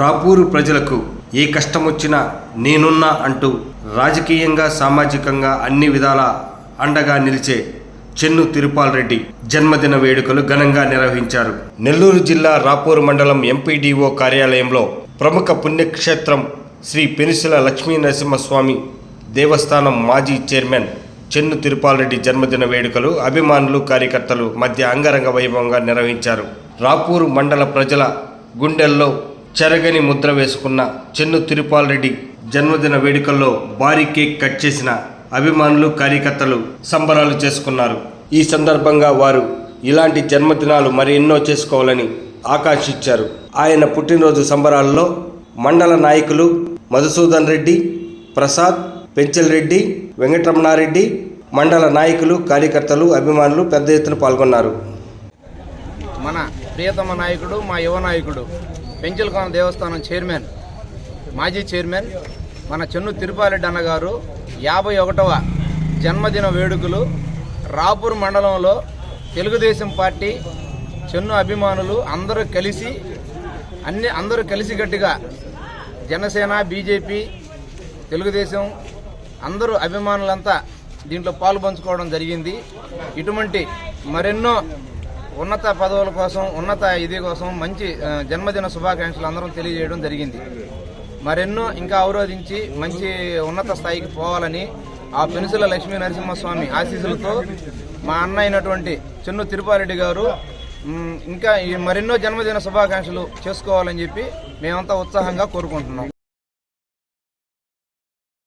రాపూరు ప్రజలకు ఏ కష్టం వచ్చినా నేనున్నా అంటూ రాజకీయంగా సామాజికంగా అన్ని విధాల అండగా నిలిచే చెన్ను తిరుపాల్ రెడ్డి జన్మదిన వేడుకలు ఘనంగా నిర్వహించారు. నెల్లూరు జిల్లా రాపూరు మండలం ఎంపీడీఓ కార్యాలయంలో ప్రముఖ పుణ్యక్షేత్రం శ్రీ పెనుసుల లక్ష్మీ నరసింహస్వామి దేవస్థానం మాజీ చైర్మన్ చెన్ను తిరుపాలరెడ్డి జన్మదిన వేడుకలు అభిమానులు కార్యకర్తలు మధ్య అంగరంగ వైభవంగా నిర్వహించారు. రాపూరు మండల ప్రజల గుండెల్లో చెరగని ముద్ర వేసుకున్న చెన్ను తిరుపాల్ రెడ్డి జన్మదిన వేడుకల్లో భారీ కేక్ కట్ చేసిన అభిమానులు కార్యకర్తలు సంబరాలు చేసుకున్నారు. ఈ సందర్భంగా వారు ఇలాంటి జన్మదినాలు మరి ఎన్నో చేసుకోవాలని ఆకాంక్షించారు ఆయన పుట్టినరోజు సంబరాల్లో మండల నాయకులు మధుసూదన్ రెడ్డి ప్రసాద్ పెంచల్ రెడ్డి వెంకటరమణారెడ్డి మండల నాయకులు కార్యకర్తలు అభిమానులు పెద్ద ఎత్తున పాల్గొన్నారు. మన ప్రియతమ నాయకుడు మా యువ నాయకుడు. పెంచలకోన దేవస్థానం చైర్మన్ మాజీ చైర్మన్ మన చెన్ను తిరుపారెడ్డి అన్నగారు యాభై ఒకటవ జన్మదిన వేడుకలు రాపూర్ మండలంలో తెలుగుదేశం పార్టీ చెన్ను అభిమానులు అందరూ కలిసి అన్ని అందరూ కలిసికట్టుగా జనసేన బీజేపీ తెలుగుదేశం అందరూ అభిమానులంతా దీంట్లో పాలు పంచుకోవడం జరిగింది. ఇటువంటి మరెన్నో ఉన్నత పదవుల కోసం ఉన్నత ఇది కోసం మంచి జన్మదిన శుభాకాంక్షలు అందరం తెలియజేయడం జరిగింది. మరెన్నో ఇంకా అవరోధించి మంచి ఉన్నత స్థాయికి పోవాలని ఆ పెనుసుల లక్ష్మీ నరసింహస్వామి ఆశీస్సులతో మా అన్న అయినటువంటి చెన్ను తిరుపారెడ్డి గారు ఇంకా ఈ మరెన్నో జన్మదిన శుభాకాంక్షలు చేసుకోవాలని చెప్పి మేమంతా ఉత్సాహంగా కోరుకుంటున్నాం.